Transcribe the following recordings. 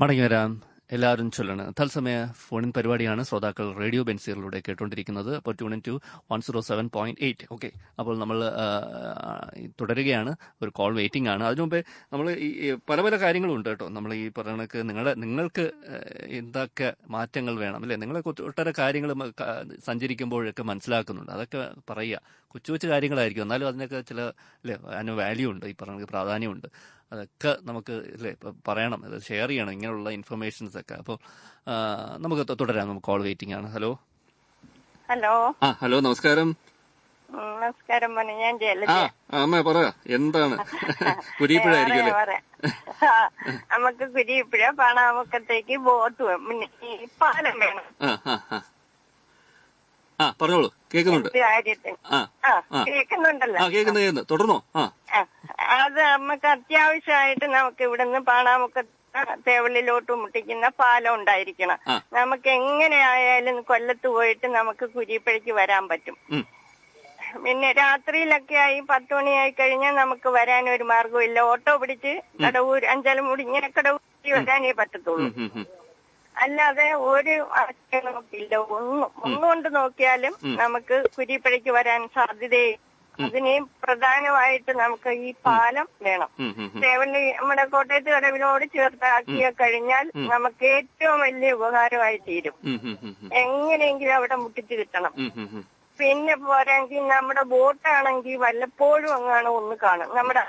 മടങ്ങി വരാം എല്ലാവരും ചൊല്ലണ്. തത്സമയ ഫോണിൻ പരിപാടിയാണ് ശ്രോതാക്കൾ റേഡിയോ ബെൻസിയറിലൂടെ കേട്ടുകൊണ്ടിരിക്കുന്നത് അപ്പോൾ in two one zero seven point eight okay അപ്പോൾ നമ്മൾ തുടരുകയാണ്. ഒരു കോൾ വെയിറ്റിംഗ് ആണ്. അതിനു മുമ്പേ നമ്മൾ ഈ പല പല കാര്യങ്ങളും ഉണ്ട് കേട്ടോ. നമ്മൾ ഈ പറയണക്ക് നിങ്ങളെ നിങ്ങളുടെ നിങ്ങൾക്ക് എന്തൊക്കെ മാറ്റങ്ങൾ വേണം അല്ലേ? നിങ്ങളെ ഒട്ടേറെ കാര്യങ്ങൾ സഞ്ചരിക്കുമ്പോഴൊക്കെ മനസ്സിലാക്കുന്നുണ്ട്. അതൊക്കെ പറയുക. കൊച്ചു കൊച്ചു കാര്യങ്ങളായിരിക്കും. എന്നാലും അതിനൊക്കെ ചില അല്ലേ അതിന് വാല്യൂ ഉണ്ട്. ഈ പറഞ്ഞ പ്രാധാന്യമുണ്ട്. അതൊക്കെ നമുക്ക് അല്ലേ പറയണം അത് ഷെയർ ചെയ്യണം ഇങ്ങനെയുള്ള ഇൻഫർമേഷൻസ് ഒക്കെ. അപ്പോൾ നമുക്ക് തുടരാം നമുക്ക് കോൾ വെയിറ്റിംഗ് ആണ്. ഹലോ ഹലോ ആ ഹലോ നമസ്കാരം. നമസ്കാരം മോനെ ഞാൻ അമ്മ പറ എന്താണ്? കുരിപ്പുഴായിരിക്കും. നമുക്ക് കുരിപ്പുഴ പണാമുക്കത്തേക്ക് ബോട്ട് പാലം വേണം. ആ പറഞ്ഞോളൂ. കേൾക്കുന്നുണ്ട്. കേൾക്കുന്നുണ്ടല്ലോ. കേൾക്കുന്നു കേൾക്കുന്നു. തുടർന്നോ? ആ. അത് നമുക്ക് അത്യാവശ്യമായിട്ട് നമുക്ക് ഇവിടുന്ന് പാണാമുക്ക തേവള്ളിലോട്ട് മുട്ടിക്കുന്ന പാലം ഉണ്ടായിരിക്കണം. നമുക്ക് എങ്ങനെയായാലും കൊല്ലത്ത് പോയിട്ട് നമുക്ക് കുരിപ്പഴക്ക് വരാൻ പറ്റും. പിന്നെ രാത്രിയിലൊക്കെ ആയി പത്ത് മണിയായി കഴിഞ്ഞാൽ നമുക്ക് വരാൻ ഒരു ഇല്ല. ഓട്ടോ പിടിച്ച് കടവൂർ അഞ്ചലമൂടി ഇങ്ങനെ കടവൂരി വരാനേ പറ്റത്തുള്ളൂ. അല്ലാതെ ഒരു ഇല്ല ഒന്നും ഒന്നുകൊണ്ട് നോക്കിയാലും നമുക്ക് കുരിപ്പഴയ്ക്ക് വരാൻ സാധ്യതയെ അതിനെയും പ്രധാനമായിട്ട് നമുക്ക് ഈ പാലം വേണം. തേവള്ളി നമ്മുടെ കോട്ടയത്ത് കടവിനോട് ചേർത്താക്കിയ കഴിഞ്ഞാൽ നമുക്ക് ഏറ്റവും വലിയ ഉപകാരമായി തീരും. എങ്ങനെയെങ്കിലും അവിടെ മുട്ടിച്ചു കിട്ടണം. പിന്നെ പോരാങ്കിൽ നമ്മുടെ ബോട്ടാണെങ്കിൽ വല്ലപ്പോഴും അങ്ങാണ് ഒന്ന് കാണും. നമ്മുടെ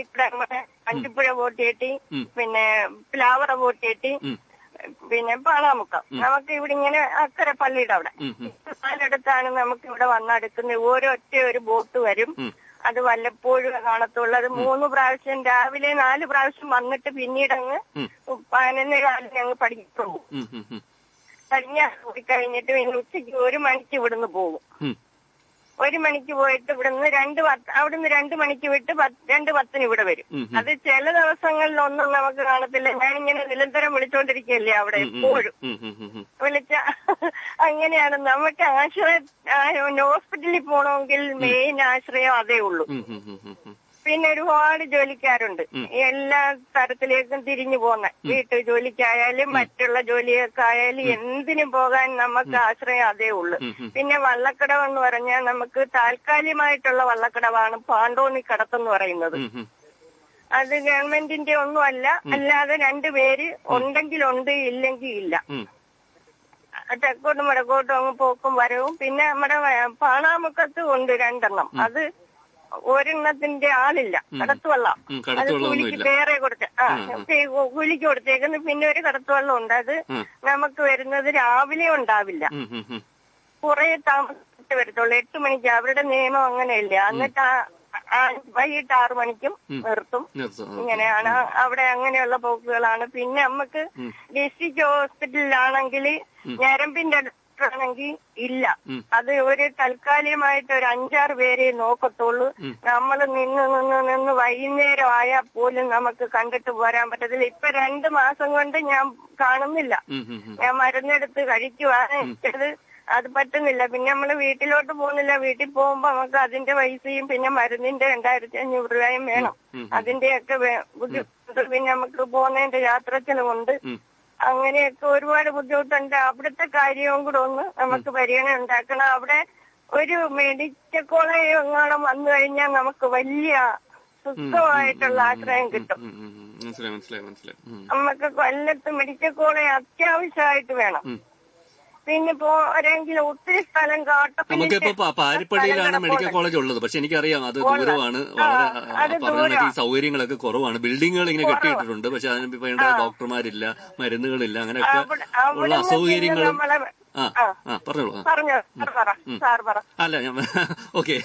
ഇവിടെ നമ്മുടെ അഞ്ചുപുഴ ബോട്ട് കെട്ടി പിന്നെ പ്ലാവറ ബോട്ട് കെട്ടി. പിന്നെ പാളാമുക്കം നമുക്ക് ഇവിടെ ഇങ്ങനെ അക്കരെ പള്ളിയുടെ അവിടെ. നാലിടത്താണ് നമുക്ക് ഇവിടെ വന്നടുക്കുന്നത് ഓരോറ്റ ഒരു ബോട്ട് വരും. അത് വല്ലപ്പോഴും കാണത്തുള്ളൂ അത് മൂന്ന് പ്രാവശ്യം രാവിലെ നാല് പ്രാവശ്യം വന്നിട്ട് പിന്നീട് അങ്ങ്. പതിനൊന്ന് കാലിന് അങ്ങ് പഠിക്കും ഉം, ഉം, ഉം. കഴിഞ്ഞ പോയി കഴിഞ്ഞിട്ട് പിന്നെ ഉച്ചയ്ക്ക് ഒരു മണിക്ക് ഇവിടുന്ന് പോകും. ഒരു മണിക്ക് പോയിട്ട് ഇവിടുന്ന് രണ്ട് പത്ത് അവിടുന്ന് രണ്ട് മണിക്ക് വിട്ട് രണ്ട് പത്തിന് ഇവിടെ വരും. അത് ചില ദിവസങ്ങളിൽ ഒന്നും നമുക്ക് കാണത്തില്ല ഞാനിങ്ങനെ നിരന്തരം വിളിച്ചോണ്ടിരിക്കുകയല്ലേ അവിടെ എപ്പോഴും. വിളിച്ച അങ്ങനെയാണ് നമുക്ക് ആശ്രയ ഹോസ്പിറ്റലിൽ പോകണമെങ്കിൽ മെയിൻ ആശ്രയം അതേ ഉള്ളൂ. പിന്നെ ഒരുപാട് ജോലിക്കാരുണ്ട്. എല്ലാ തരത്തിലേക്കും തിരിഞ്ഞു പോകുന്ന. വീട്ടു ജോലിക്കായാലും മറ്റുള്ള ജോലിയൊക്കെ ആയാലും എന്തിനും പോകാൻ നമുക്ക് ആശ്രയം അതേ ഉള്ളൂ. പിന്നെ വള്ളക്കടവ് എന്ന് പറഞ്ഞാൽ നമുക്ക് താൽക്കാലികമായിട്ടുള്ള വള്ളക്കടവാണ് പാണ്ഡോണി കടത്തെന്ന് പറയുന്നത്. അത് ഗവൺമെന്റിന്റെ ഒന്നുമല്ല അല്ലാതെ രണ്ടുപേര് ഉണ്ടെങ്കിൽ ഉണ്ട് ഇല്ലെങ്കിൽ ഇല്ല. തെക്കോട്ടും വടക്കോട്ടും അങ്ങ് പോക്കും വരവും. പിന്നെ നമ്മുടെ പാണാമുക്കത്ത് ഉണ്ട് രണ്ടെണ്ണം. അത് ഒരെണ്ണത്തിന്റെ ആളില്ല. കടത്തുവള്ളം. അത് കൂലിക്ക് വേറെ കൊടുത്ത് ആ കൂലിക്ക് കൊടുത്തേക്കുന്നു പിന്നെ ഒരു കടത്തുവള്ളം ഉണ്ട്. അത് നമുക്ക് വരുന്നത് രാവിലെ ഉണ്ടാവില്ല. കുറേ താമസിച്ചിട്ട് വരത്തുള്ളൂ. എട്ട് മണിക്ക് അവരുടെ നിയമം അങ്ങനെയില്ല? എന്നിട്ട് വൈകിട്ട് ആറു മണിക്കും നിർത്തും. ഇങ്ങനെയാണ്. അവിടെ അങ്ങനെയുള്ള പോക്കുകളാണ്. പിന്നെ നമുക്ക് ഡിസ്ട്രിക്ട് ഹോസ്പിറ്റലിലാണെങ്കിൽ ഞരമ്പിന്റെ ആണെങ്കിൽ ഇല്ല. അത് ഒരു താൽക്കാലികമായിട്ട് ഒരു അഞ്ചാറ് പേരെ നോക്കത്തുള്ളൂ. നമ്മൾ നിന്ന് നിന്ന് നിന്ന് വൈകുന്നേരം ആയാൽ പോലും നമുക്ക് കണ്ടിട്ട് പോരാൻ പറ്റത്തില്ല. ഇപ്പൊ രണ്ട് മാസം കൊണ്ട് ഞാൻ കാണുന്നില്ല. ഞാൻ മരുന്നെടുത്ത് കഴിക്കുവാണ് എനിക്കത് അത് പറ്റുന്നില്ല. പിന്നെ നമ്മൾ വീട്ടിലോട്ട് പോകുന്നില്ല. വീട്ടിൽ പോകുമ്പോ നമുക്ക് അതിന്റെ പൈസയും പിന്നെ മരുന്നിന്റെ രണ്ടായിരത്തി അഞ്ഞൂറ് രൂപയും വേണം. അതിന്റെയൊക്കെ പിന്നെ നമുക്ക് പോകുന്നതിന്റെ യാത്ര ചെലവുണ്ട്. അങ്ങനെയൊക്കെ ഒരുപാട് ബുദ്ധിമുട്ടുണ്ട്. അവിടുത്തെ കാര്യവും കൂടെ ഒന്ന് നമുക്ക് പരിഗണന ഉണ്ടാക്കണം. അവിടെ ഒരു മെഡിക്കൽ കോളേജ് എങ്ങാനും വന്നു കഴിഞ്ഞാൽ നമുക്ക് വലിയ സുഖമായിട്ടുള്ള ആശ്രയം കിട്ടും. നമുക്ക് കൊല്ലത്ത് മെഡിക്കൽ കോളേജ് അത്യാവശ്യമായിട്ട് വേണം. ഉം. ഒരെങ്കിലും ഒത്തിരി സ്ഥലം നമുക്കിപ്പോ പാരിപ്പള്ളിയിലാണ് മെഡിക്കൽ കോളേജ് ഉള്ളത്. പക്ഷെ എനിക്കറിയാം അത് ദൂരമാണ്. വളരെ പറഞ്ഞ സൗകര്യങ്ങളൊക്കെ കുറവാണ്. ബിൽഡിങ്ങുകൾ ഇങ്ങനെ കെട്ടിയിട്ടിട്ടുണ്ട്. പക്ഷെ അതിന് വേണ്ട ഡോക്ടർമാരില്ല മരുന്നുകളില്ല അങ്ങനെയൊക്കെ ഉള്ള അസൗകര്യങ്ങളും പറഞ്ഞോളൂ അല്ല ഞാൻ ഓക്കെ.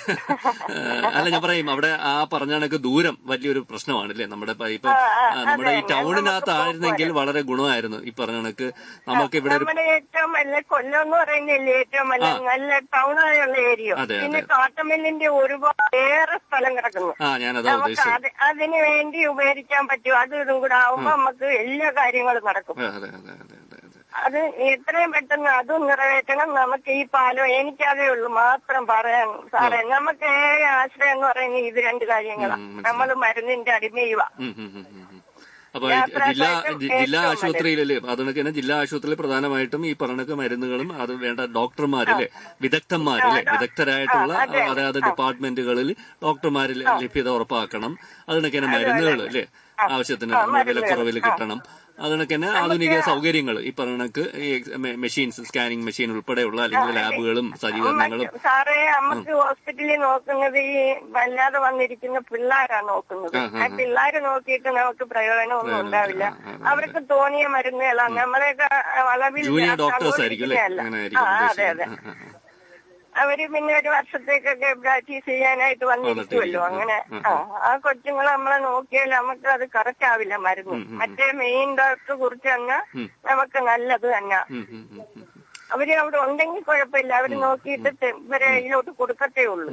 അല്ല ഞാൻ പറയും അവിടെ ആ പറഞ്ഞ കണക്ക് ദൂരം വലിയൊരു പ്രശ്നമാണല്ലേ നമ്മുടെ ഇപ്പൊ നമ്മുടെ ഈ ടൗണിനകത്തായിരുന്നെങ്കിൽ വളരെ ഗുണമായിരുന്നു ഈ പറഞ്ഞ കണക്ക് നമുക്ക് ഇവിടെ ഏറ്റവും വലിയ കൊല്ലം എന്ന് പറയുന്നില്ലേ ഏറ്റവും വലിയ നല്ല ടൗണായുള്ള ഏരിയ. പിന്നെ കാട്ടമില്ലിന്റെ ഒരുപാട് ഏറെ സ്ഥലം കിടക്കുന്നു. നമുക്ക് അതിന് വേണ്ടി ഉപകരിക്കാൻ പറ്റും. അതും കൂടെ ആവുമ്പോ നമുക്ക് എല്ലാ കാര്യങ്ങളും നടക്കും. അതെ അതെ അതെ. അതെ എത്രയും പെട്ടെന്ന് അതും നിറവേറ്റണം. നമുക്ക് ഈ പാലം എനിക്കതേ ഉള്ളൂ. മാത്രം പറയാൻ സാറേ നമുക്ക് ആശ്രയം എന്ന് പറയുന്നത് ഇത് രണ്ട് കാര്യങ്ങളാണ് നമ്മൾ മരുന്നിന്റെ ഉം. അപ്പൊ ജില്ലാ ജില്ലാ ആശുപത്രിയിലല്ലേ? അതുകൊണ്ട് തന്നെ ജില്ലാ ആശുപത്രിയിൽ പ്രധാനമായിട്ടും ഈ പറഞ്ഞ മരുന്നുകളും അത് വേണ്ട ഡോക്ടർമാരല്ലേ? വിദഗ്ധന്മാരല്ലേ? വിദഗ്ധരായിട്ടുള്ള അതായത് ഡിപ്പാർട്ട്മെന്റുകളിൽ ഡോക്ടർമാരിൽ ലഭ്യത ഉറപ്പാക്കണം. അതിനൊക്കെ മരുന്നുകൾ അല്ലേ ആവശ്യത്തിന് വിലക്കുറവിൽ കിട്ടണം. അതിനൊക്കെ തന്നെ ആധുനിക സൗകര്യങ്ങൾ ഈ പറഞ്ഞക്ക് ഈ മെഷീൻസ് സ്കാനിങ് മെഷീൻ ഉൾപ്പെടെയുള്ള അല്ലെങ്കിൽ ലാബുകളും സജ്ജീകരണങ്ങളും സാറേ നമുക്ക് ഹോസ്പിറ്റലിൽ നോക്കുന്നത് ഈ വല്ലാതെ വന്നിരിക്കുന്ന പിള്ളേരാ നോക്കുന്നത്. ആ പിള്ളേര് നോക്കിയിട്ട് നമുക്ക് പ്രയോജനമൊന്നും ഉണ്ടാവില്ല. അവർക്ക് തോന്നിയ മരുന്നുകളാണ് നമ്മളെയൊക്കെ വളവിൽ അതെ അതെ ഉദ്ദേശിക്കുന്നത്. ആ, ആ, ആ. അവർ പിന്നെ ഒരു വർഷത്തേക്കൊക്കെ പ്രാക്ടീസ് ചെയ്യാനായിട്ട് വന്നിരിക്കുമല്ലോ അങ്ങനെ ആ കൊച്ചുങ്ങൾ നമ്മളെ നോക്കിയാൽ നമുക്ക് അത് കറക്റ്റ് ആവില്ല മരുന്ന്. മറ്റേ മെയിൻ ഡോക്ടർ കുറിച്ച് തന്നെ നമുക്ക് നല്ലത് തന്നെ. അവർ അവിടെ ഉണ്ടെങ്കിൽ കുഴപ്പമില്ല. അവർ നോക്കിയിട്ട് ഇവരെ ഇതിലോട്ട് കൊടുക്കത്തേ ഉള്ളൂ.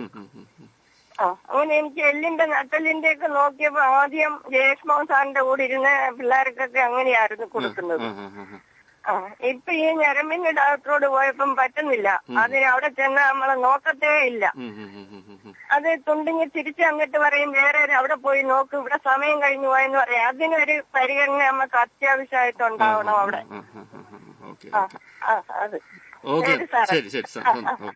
ആ അങ്ങനെ എനിക്ക് എല്ലിന്റെ നട്ടലിന്റെ ഒക്കെ നോക്കിയപ്പോ ആദ്യം ജയസ്മോഹൻ സാറിന്റെ കൂടെ ഇരുന്ന പിള്ളേർക്കൊക്കെ അങ്ങനെയായിരുന്നു കൊടുക്കുന്നത്. ഇപ്പൊ ഈ ഞരമ്പിന്റെ ഡോക്ടറോട് പോയപ്പം പറ്റുന്നില്ല. അതിന് അവിടെ ചെന്ന് നമ്മളെ നോക്കത്തേ ഇല്ല. അത് തുണ്ടിങ്ങി തിരിച്ച് അങ്ങോട്ട് പറയും വേറെ അവിടെ പോയി നോക്ക് ഇവിടെ സമയം കഴിഞ്ഞു പോയെന്ന് പറയാം. അതിനൊരു പരിഗണന നമുക്ക് അത്യാവശ്യമായിട്ട് ഉണ്ടാവണം അവിടെ. ആ അത്. ശരി സാറേ.